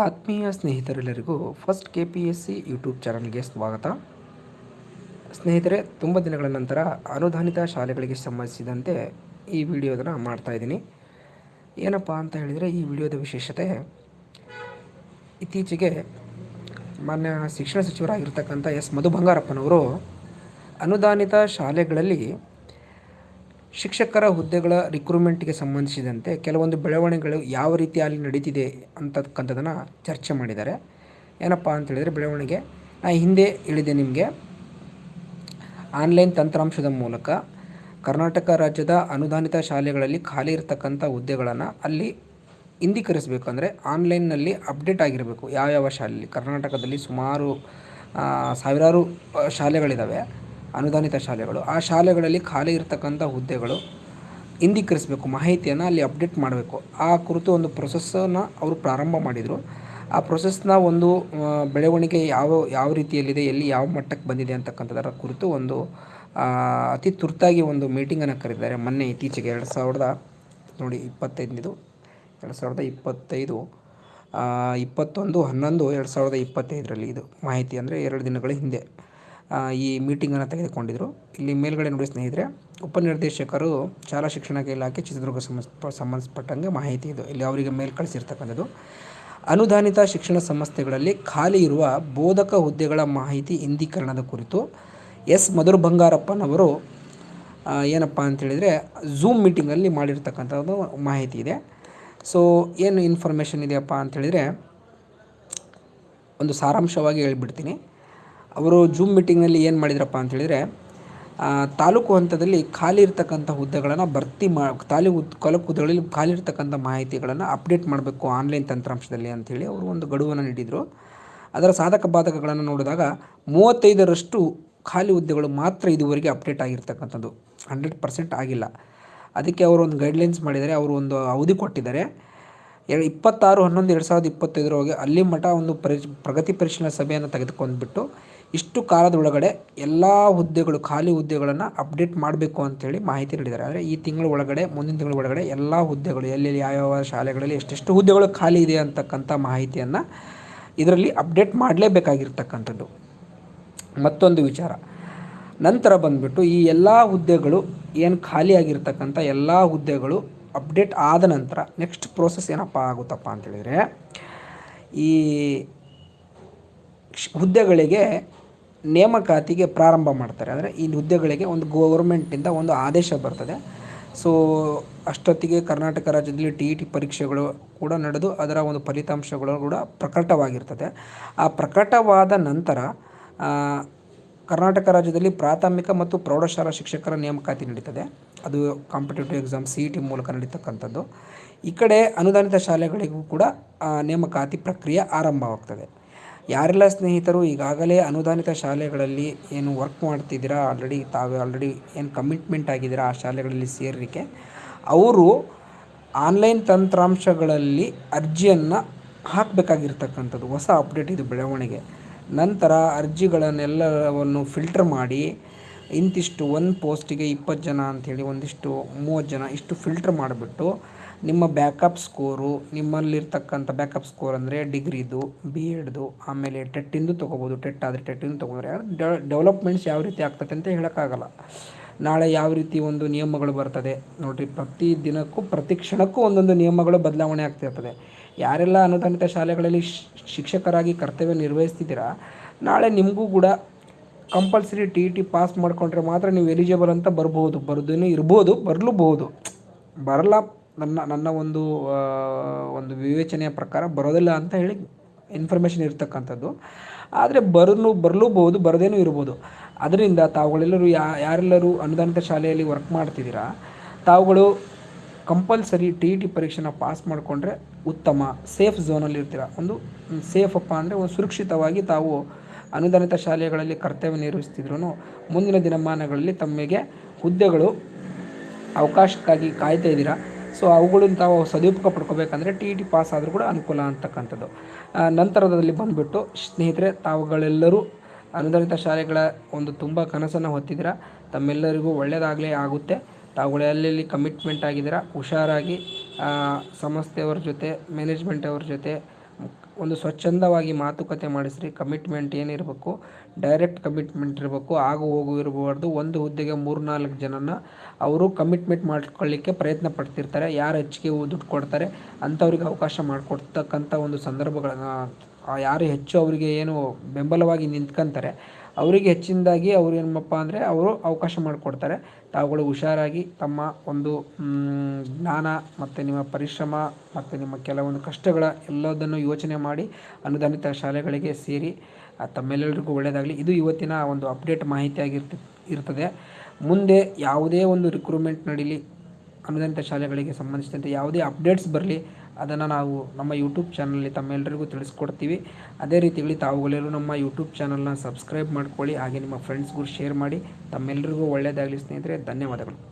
ಆತ್ಮೀಯ ಸ್ನೇಹಿತರೆಲ್ಲರಿಗೂ first K P S C YouTube ಚಾನಲ್ಗೆ ಸ್ವಾಗತ. ಸ್ನೇಹಿತರೆ, ತುಂಬ ದಿನಗಳ ನಂತರ ಅನುದಾನಿತ ಶಾಲೆಗಳಿಗೆ ಸಂಬಂಧಿಸಿದಂತೆ ಈ ವಿಡಿಯೋದನ್ನು ಮಾಡ್ತಾಯಿದ್ದೀನಿ ಏನಪ್ಪ ಅಂತ ಹೇಳಿದರೆ, ಈ ವಿಡಿಯೋದ ವಿಶೇಷತೆ, ಇತ್ತೀಚೆಗೆ ಮಾನ್ಯ ಶಿಕ್ಷಣ ಸಚಿವರಾಗಿರ್ತಕ್ಕಂಥ ಎಸ್ ಮಧು ಬಂಗಾರಪ್ಪನವರು ಅನುದಾನಿತ ಶಾಲೆಗಳಲ್ಲಿ ಶಿಕ್ಷಕರ ಹುದ್ದೆಗಳ ರಿಕ್ರೂಟ್ಮೆಂಟ್ಗೆ ಸಂಬಂಧಿಸಿದಂತೆ ಕೆಲವೊಂದು ಬೆಳವಣಿಗೆಗಳು ಯಾವ ರೀತಿ ಅಲ್ಲಿ ನಡೀತಿದೆ ಅಂತಕ್ಕಂಥದ್ದನ್ನು ಚರ್ಚೆ ಮಾಡಿದ್ದಾರೆ. ಏನಪ್ಪ ಅಂತೇಳಿದರೆ ಬೆಳವಣಿಗೆ, ನಾ ಹಿಂದೆ ಹೇಳಿದೆ ನಿಮಗೆ. ಆನ್ಲೈನ್ ತಂತ್ರಾಂಶದ ಮೂಲಕ ಕರ್ನಾಟಕ ರಾಜ್ಯದ ಅನುದಾನಿತ ಶಾಲೆಗಳಲ್ಲಿ ಖಾಲಿ ಇರತಕ್ಕಂಥ ಹುದ್ದೆಗಳನ್ನು ಅಲ್ಲಿ ಹಿಂದೀಕರಿಸಬೇಕಂದ್ರೆ ಆನ್ಲೈನ್ನಲ್ಲಿ ಅಪ್ಡೇಟ್ ಆಗಿರಬೇಕು. ಯಾವ್ಯಾವ ಶಾಲೆಯಲ್ಲಿ? ಕರ್ನಾಟಕದಲ್ಲಿ ಸುಮಾರು ಸಾವಿರಾರು ಶಾಲೆಗಳಿದ್ದಾವೆ ಅನುದಾನಿತ ಶಾಲೆಗಳು. ಆ ಶಾಲೆಗಳಲ್ಲಿ ಖಾಲಿ ಇರತಕ್ಕಂಥ ಹುದ್ದೆಗಳು ಹಿಂದೀಕರಿಸಬೇಕು ಮಾಹಿತಿಯನ್ನು ಅಲ್ಲಿ ಅಪ್ಡೇಟ್ ಮಾಡಬೇಕು. ಆ ಕುರಿತು ಒಂದು ಪ್ರೊಸೆಸ್ಸನ್ನು ಅವರು ಪ್ರಾರಂಭ ಮಾಡಿದರು. ಆ ಪ್ರೊಸೆಸ್ನ ಒಂದು ಬೆಳವಣಿಗೆ ಯಾವ ಯಾವ ರೀತಿಯಲ್ಲಿದೆ, ಎಲ್ಲಿ ಯಾವ ಮಟ್ಟಕ್ಕೆ ಬಂದಿದೆ ಅಂತಕ್ಕಂಥದ್ದರ ಕುರಿತು ಒಂದು ಅತಿ ತುರ್ತಾಗಿ ಒಂದು ಮೀಟಿಂಗನ್ನು ಕರೆದಿದ್ದಾರೆ. ಮೊನ್ನೆ ಇತ್ತೀಚೆಗೆ ಎರಡು ಸಾವಿರದ, ನೋಡಿ ಇಪ್ಪತ್ತೈದನೇದು, ಎರಡು ಸಾವಿರದ ಇಪ್ಪತ್ತೈದು ಇಪ್ಪತ್ತೊಂದು, ಹನ್ನೊಂದು, ಎರಡು ಸಾವಿರದ ಇಪ್ಪತ್ತೈದರಲ್ಲಿ ಇದು ಮಾಹಿತಿ ಅಂದರೆ ಎರಡು ದಿನಗಳ ಹಿಂದೆ. ಈ ಮೀಟಿಂಗನ್ನು ತೆಗೆದುಕೊಂಡಿದ್ದರು ಇಲ್ಲಿ ಮೇಲ್ಗಡೆ ನೋಡಿ ಸ್ನೇಹಿತರೆ, ಉಪನಿರ್ದೇಶಕರು ಶಾಲಾ ಶಿಕ್ಷಣ ಇಲಾಖೆ ಚಿತ್ರದುರ್ಗ ಸಂಬಂಧಪಟ್ಟಂಗೆ ಮಾಹಿತಿ ಇದು. ಇಲ್ಲಿ ಅವರಿಗೆ ಮೇಲ್ ಕಳಿಸಿರ್ತಕ್ಕಂಥದ್ದು. ಅನುದಾನಿತ ಶಿಕ್ಷಣ ಸಂಸ್ಥೆಗಳಲ್ಲಿ ಖಾಲಿ ಇರುವ ಬೋಧಕ ಹುದ್ದೆಗಳ ಮಾಹಿತಿ ಇಂದೀಕರಣದ ಕುರಿತು ಎಸ್. ಮಧುರ್ ಬಂಗಾರಪ್ಪನವರು ಏನಪ್ಪ ಅಂತೇಳಿದರೆ ಝೂಮ್ ಮೀಟಿಂಗಲ್ಲಿ ಮಾಡಿರ್ತಕ್ಕಂಥದ್ದು ಮಾಹಿತಿ ಇದೆ. ಸೊ ಏನು ಇನ್ಫಾರ್ಮೇಷನ್ ಇದೆಯಪ್ಪ ಅಂತೇಳಿದರೆ ಒಂದು ಸಾರಾಂಶವಾಗಿ ಹೇಳ್ಬಿಡ್ತೀನಿ. ಅವರು ಜೂಮ್ ಮೀಟಿಂಗ್ನಲ್ಲಿ ಏನು ಮಾಡಿದ್ರಪ್ಪ ಅಂತೇಳಿದರೆ ತಾಲೂಕು ಹಂತದಲ್ಲಿ ಖಾಲಿ ಇರ್ತಕ್ಕಂಥ ಹುದ್ದೆಗಳನ್ನು ಭರ್ತಿ ಮಾ ತಾಲಿ ಹುದ್, ತಾಲೂಕು ಹುದ್ದೆಗಳಲ್ಲಿ ಖಾಲಿ ಇರ್ತಕ್ಕಂಥ ಮಾಹಿತಿಗಳನ್ನು ಅಪ್ಡೇಟ್ ಮಾಡಬೇಕು ಆನ್ಲೈನ್ ತಂತ್ರಾಂಶದಲ್ಲಿ ಅಂಥೇಳಿ ಅವರು ಒಂದು ಗಡುವನ್ನು ನೀಡಿದರು. ಅದರ ಸಾಧಕ ಬಾಧಕಗಳನ್ನು ನೋಡಿದಾಗ ಮೂವತ್ತೈದರಷ್ಟು ಖಾಲಿ ಹುದ್ದೆಗಳು ಮಾತ್ರ ಇದುವರೆಗೆ ಅಪ್ಡೇಟ್ ಆಗಿರ್ತಕ್ಕಂಥದ್ದು. ಹಂಡ್ರೆಡ್ ಪರ್ಸೆಂಟ್ ಆಗಿಲ್ಲ. ಅದಕ್ಕೆ ಅವರು ಒಂದು ಗೈಡ್ಲೈನ್ಸ್ ಮಾಡಿದರೆ ಅವರು ಒಂದು ಅವಧಿ ಕೊಟ್ಟಿದ್ದಾರೆ. ಎರಡು ಇಪ್ಪತ್ತಾರು, ಹನ್ನೊಂದು, ಎರಡು ಸಾವಿರದ ಇಪ್ಪತ್ತೈದರೊಳಗೆ ಅಲ್ಲಿ ಮಠ ಒಂದು ಪರಿ, ಪ್ರಗತಿ ಪರಿಶೀಲನಾ ಸಭೆಯನ್ನು ತೆಗೆದುಕೊಂಡ್ಬಿಟ್ಟು ಇಷ್ಟು ಕಾಲದ ಒಳಗಡೆ ಎಲ್ಲ ಹುದ್ದೆಗಳು, ಖಾಲಿ ಹುದ್ದೆಗಳನ್ನು ಅಪ್ಡೇಟ್ ಮಾಡಬೇಕು ಅಂತೇಳಿ ಮಾಹಿತಿ ನೀಡಿದ್ದಾರೆ. ಅಂದರೆ ಈ ತಿಂಗಳ ಒಳಗಡೆ, ಮುಂದಿನ ತಿಂಗಳ ಒಳಗಡೆ ಎಲ್ಲ ಹುದ್ದೆಗಳು, ಎಲ್ಲೆಲ್ಲಿ ಯಾವ್ಯಾವ ಶಾಲೆಗಳಲ್ಲಿ ಎಷ್ಟೆಷ್ಟು ಹುದ್ದೆಗಳು ಖಾಲಿ ಇದೆ ಅಂತಕ್ಕಂಥ ಮಾಹಿತಿಯನ್ನು ಇದರಲ್ಲಿ ಅಪ್ಡೇಟ್ ಮಾಡಲೇಬೇಕಾಗಿರ್ತಕ್ಕಂಥದ್ದು. ಮತ್ತೊಂದು ವಿಚಾರ. ನಂತರ ಬಂದುಬಿಟ್ಟು ಈ ಎಲ್ಲ ಹುದ್ದೆಗಳು ಏನು ಖಾಲಿಯಾಗಿರ್ತಕ್ಕಂಥ ಎಲ್ಲ ಹುದ್ದೆಗಳು ಅಪ್ಡೇಟ್ ಆದ ನಂತರ ನೆಕ್ಸ್ಟ್ ಪ್ರೋಸೆಸ್ ಏನಪ್ಪ ಆಗುತ್ತಪ್ಪ ಅಂತೇಳಿದರೆ ಈ ಹುದ್ದೆಗಳಿಗೆ ನೇಮಕಾತಿಗೆ ಪ್ರಾರಂಭ ಮಾಡ್ತಾರೆ. ಅಂದರೆ ಈ ಹುದ್ದೆಗಳಿಗೆ ಒಂದು ಗೌರ್ಮೆಂಟಿಂದ ಒಂದು ಆದೇಶ ಬರ್ತದೆ. ಸೊ ಅಷ್ಟೊತ್ತಿಗೆ ಕರ್ನಾಟಕ ರಾಜ್ಯದಲ್ಲಿ ಟಿ ಇ ಟಿ ಪರೀಕ್ಷೆಗಳು ಕೂಡ ನಡೆದು ಅದರ ಒಂದು ಫಲಿತಾಂಶಗಳು ಕೂಡ ಪ್ರಕಟವಾಗಿರ್ತದೆ. ಆ ಪ್ರಕಟವಾದ ನಂತರ ಕರ್ನಾಟಕ ರಾಜ್ಯದಲ್ಲಿ ಪ್ರಾಥಮಿಕ ಮತ್ತು ಪ್ರೌಢಶಾಲಾ ಶಿಕ್ಷಕರ ನೇಮಕಾತಿ ನಡೀತದೆ. ಅದು competitive exam C E T ಮೂಲಕ ನಡೀತಕ್ಕಂಥದ್ದು. ಈ ಕಡೆ ಅನುದಾನಿತ ಶಾಲೆಗಳಿಗೂ ಕೂಡ ನೇಮಕಾತಿ ಪ್ರಕ್ರಿಯೆ ಆರಂಭವಾಗ್ತದೆ. ಯಾರೆಲ್ಲ ಸ್ನೇಹಿತರು ಈಗಾಗಲೇ ಅನುದಾನಿತ ಶಾಲೆಗಳಲ್ಲಿ ಏನು ವರ್ಕ್ ಮಾಡ್ತಿದ್ದೀರಾ ಆಲ್ರೆಡಿ ತಾವೇ ಆಲ್ರೆಡಿ ಏನು ಕಮಿಟ್ಮೆಂಟ್ ಆಗಿದ್ದೀರಾ ಆ ಶಾಲೆಗಳಲ್ಲಿ ಸೇರಲಿಕ್ಕೆ, ಅವರು ಆನ್ಲೈನ್ ತಂತ್ರಾಂಶಗಳಲ್ಲಿ ಅರ್ಜಿಯನ್ನು ಹಾಕಬೇಕಾಗಿರ್ತಕ್ಕಂಥದ್ದು, ಹೊಸ ಅಪ್ಡೇಟ್ ಇದು ಬೆಳವಣಿಗೆ. ನಂತರ ಅರ್ಜಿಗಳನ್ನೆಲ್ಲವನ್ನು ಫಿಲ್ಟರ್ ಮಾಡಿ, ಇಂತಿಷ್ಟು ಒಂದು ಪೋಸ್ಟಿಗೆ ಇಪ್ಪತ್ತು ಜನ ಅಂಥೇಳಿ, ಒಂದಿಷ್ಟು ಮೂವತ್ತು ಜನ ಇಷ್ಟು ಫಿಲ್ಟ್ರ್ ಮಾಡಿಬಿಟ್ಟು ನಿಮ್ಮ ಬ್ಯಾಕಪ್ ಸ್ಕೋರು, ನಿಮ್ಮಲ್ಲಿರ್ತಕ್ಕಂಥ ಬ್ಯಾಕಪ್ ಸ್ಕೋರ್ ಅಂದರೆ ಡಿಗ್ರಿದು ಬಿ ಎಡ್ದು ಆಮೇಲೆ ಟೆಟ್ಟಿಂದು ತೊಗೋಬೋದು. ಟೆಟ್ ಆದರೆ ಟೆಟ್ಟಿಂದು ತೊಗೊಂಡ್ರೆ ಡೆವಲಪ್ಮೆಂಟ್ಸ್ ಯಾವ ರೀತಿ ಆಗ್ತದೆ ಅಂತ ಹೇಳೋಕ್ಕಾಗಲ್ಲ. ನಾಳೆ ಯಾವ ರೀತಿ ಒಂದು ನಿಯಮಗಳು ಬರ್ತದೆ? ನೋಡಿರಿ, ಪ್ರತಿ ದಿನಕ್ಕೂ, ಪ್ರತಿ ಕ್ಷಣಕ್ಕೂ ಒಂದೊಂದು ನಿಯಮಗಳು ಬದಲಾವಣೆ ಆಗ್ತಿರ್ತದೆ ಯಾರೆಲ್ಲ ಅನುದಾನಿತ ಶಾಲೆಗಳಲ್ಲಿ ಶಿಕ್ಷಕರಾಗಿ ಕರ್ತವ್ಯ ನಿರ್ವಹಿಸ್ತಿದ್ದೀರಾ, ನಾಳೆ ನಿಮಗೂ ಕೂಡ ಕಂಪಲ್ಸರಿ ಟಿ ಟಿ ಪಾಸ್ ಮಾಡಿಕೊಂಡ್ರೆ ಮಾತ್ರ ನೀವು ಎಲಿಜಿಬಲ್ ಅಂತ ಬರ್ಬೋದು. ಬರ್ದೇನೂ ಇರ್ಬೋದು, ಬರಲೂಬಹುದು. ಬರಲ್ಲ ನನ್ನ ನನ್ನ ಒಂದು ಒಂದು ವಿವೇಚನೆಯ ಪ್ರಕಾರ ಬರೋದಿಲ್ಲ ಅಂತ ಹೇಳಿ ಇನ್ಫಾರ್ಮೇಷನ್ ಇರ್ತಕ್ಕಂಥದ್ದು. ಆದರೆ ಬರಲು ಬರಲೂಬಹುದು, ಬರದೇನೂ ಇರ್ಬೋದು. ಅದರಿಂದ ತಾವುಗಳೆಲ್ಲರೂ ಯಾ, ಯಾರೆಲ್ಲರೂ ಅನುದಾನಿತ ಶಾಲೆಯಲ್ಲಿ ವರ್ಕ್ ಮಾಡ್ತಿದ್ದೀರಾ, ತಾವುಗಳು ಕಂಪಲ್ಸರಿ ಟಿ ಇ ಟಿ ಪರೀಕ್ಷೆನ ಪಾಸ್ ಮಾಡಿಕೊಂಡ್ರೆ ಉತ್ತಮ ಸೇಫ್ ಝೋನಲ್ಲಿ ಇರ್ತೀರ. ಒಂದು ಸೇಫಪ್ಪ ಅಂದರೆ ಒಂದು ಸುರಕ್ಷಿತವಾಗಿ ತಾವು ಅನುದಾನಿತ ಶಾಲೆಗಳಲ್ಲಿ ಕರ್ತವ್ಯ ನಿರ್ವಹಿಸ್ತಿದ್ರು ಮುಂದಿನ ದಿನಮಾನಗಳಲ್ಲಿ ತಮಗೆ ಹುದ್ದೆಗಳು ಅವಕಾಶಕ್ಕಾಗಿ ಕಾಯ್ತಾ ಇದ್ದೀರಾ. ಸೊ ಅವುಗಳಿಂದ ತಾವು ಸದುಪಯೋಗ ಪಡ್ಕೋಬೇಕಂದ್ರೆ ಟಿ ಇ ಟಿ ಪಾಸ್ ಆದರೂ ಕೂಡ ಅನುಕೂಲ ಅಂತಕ್ಕಂಥದ್ದು. ನಂತರದಲ್ಲಿ ಬಂದುಬಿಟ್ಟು ಸ್ನೇಹಿತರೆ, ತಾವುಗಳೆಲ್ಲರೂ ಅನುದಾನಿತ ಶಾಲೆಗಳ ಒಂದು ತುಂಬ ಕನಸನ್ನು ಹೊತ್ತಿದ್ದೀರ? ತಮ್ಮೆಲ್ಲರಿಗೂ ಒಳ್ಳೆಯದಾಗಲೇ ಆಗುತ್ತೆ. ತಾವುಗಳು ಎಲ್ಲೆಲ್ಲಿ ಕಮಿಟ್ಮೆಂಟ್ ಆಗಿದ್ದೀರಾ? ಹುಷಾರಾಗಿ ಸಂಸ್ಥೆಯವ್ರ ಜೊತೆ ಮ್ಯಾನೇಜ್ಮೆಂಟ್ ಅವ್ರ ಜೊತೆ ಒಂದು ಸ್ವಚ್ಛಂದವಾಗಿ ಮಾತುಕತೆ ಮಾಡಿಸ್ರಿ ಕಮಿಟ್ಮೆಂಟ್ ಏನಿರಬೇಕು ಡೈರೆಕ್ಟ್ ಕಮಿಟ್ಮೆಂಟ್ ಇರಬೇಕು, ಆಗು ಹೋಗು ಇರಬಾರ್ದು, ಒಂದು ಹುದ್ದೆಗೆ ಮೂರು ನಾಲ್ಕು ಜನನ, ಅವರು ಕಮಿಟ್ಮೆಂಟ್ ಮಾಡ್ಕೊಳ್ಳಿಕ್ಕೆ ಪ್ರಯತ್ನ ಪಡ್ತಿರ್ತಾರೆ, ಯಾರು ಹೆಚ್ಚಿಗೆ ದುಡ್ಡು ಕೊಡ್ತಾರೆ, ಅಂಥವ್ರಿಗೆ ಅವಕಾಶ ಮಾಡಿಕೊಡ್ತಕ್ಕಂಥ ಒಂದು ಸಂದರ್ಭಗಳನ್ನ ಯಾರು ಹೆಚ್ಚು ಅವರಿಗೆ ಏನು ಬೆಂಬಲವಾಗಿ ನಿಂತ್ಕೊಂತಾರೆ ಅವರಿಗೆ ಹೆಚ್ಚಿನದಾಗಿ ಅವ್ರು ಏನಪ್ಪ ಅಂದರೆ ಅವರು ಅವಕಾಶ ಮಾಡಿಕೊಡ್ತಾರೆ. ತಾವುಗಳು ಹುಷಾರಾಗಿ ತಮ್ಮ ಒಂದು ಜ್ಞಾನ ಮತ್ತು ನಿಮ್ಮ ಪರಿಶ್ರಮ ಮತ್ತು ನಿಮ್ಮ ಕೆಲವೊಂದು ಕಷ್ಟಗಳ ಎಲ್ಲದನ್ನು ಯೋಚನೆ ಮಾಡಿ ಅನುದಾನಿತ ಶಾಲೆಗಳಿಗೆ ಸೇರಿ ತಮ್ಮೆಲ್ಲರಿಗೂ ಒಳ್ಳೆಯದಾಗಲಿ. ಇದು ಇವತ್ತಿನ ಒಂದು ಅಪ್ಡೇಟ್ ಮಾಹಿತಿಯಾಗಿರ್ತ, ಇರ್ತದೆ. ಮುಂದೆ ಯಾವುದೇ ಒಂದು ರಿಕ್ರೂಟ್ಮೆಂಟ್ ನಡೀಲಿ, ಅನುದಾನಿತ ಶಾಲೆಗಳಿಗೆ ಸಂಬಂಧಿಸಿದಂತೆ ಯಾವುದೇ ಅಪ್ಡೇಟ್ಸ್ ಬರಲಿ ಅದನ್ನು ನಾವು ನಮ್ಮ ಯೂಟ್ಯೂಬ್ ಚಾನಲ್ಲಿ ತಮ್ಮೆಲ್ಲರಿಗೂ ತಿಳಿಸ್ಕೊಡ್ತೀವಿ. ಅದೇ ರೀತಿಯಲ್ಲಿ ತಾವುಗಳೆಲ್ಲರೂ ನಮ್ಮ ಯೂಟ್ಯೂಬ್ ಚಾನಲ್ನ ಸಬ್ಸ್ಕ್ರೈಬ್ ಮಾಡ್ಕೊಳ್ಳಿ, ಹಾಗೆ ನಿಮ್ಮ ಫ್ರೆಂಡ್ಸ್ಗೂ ಶೇರ್ ಮಾಡಿ ತಮ್ಮೆಲ್ಲರಿಗೂ ಒಳ್ಳೆಯದಾಗಲಿ ಸ್ನೇಹಿತರೆ, ಧನ್ಯವಾದಗಳು.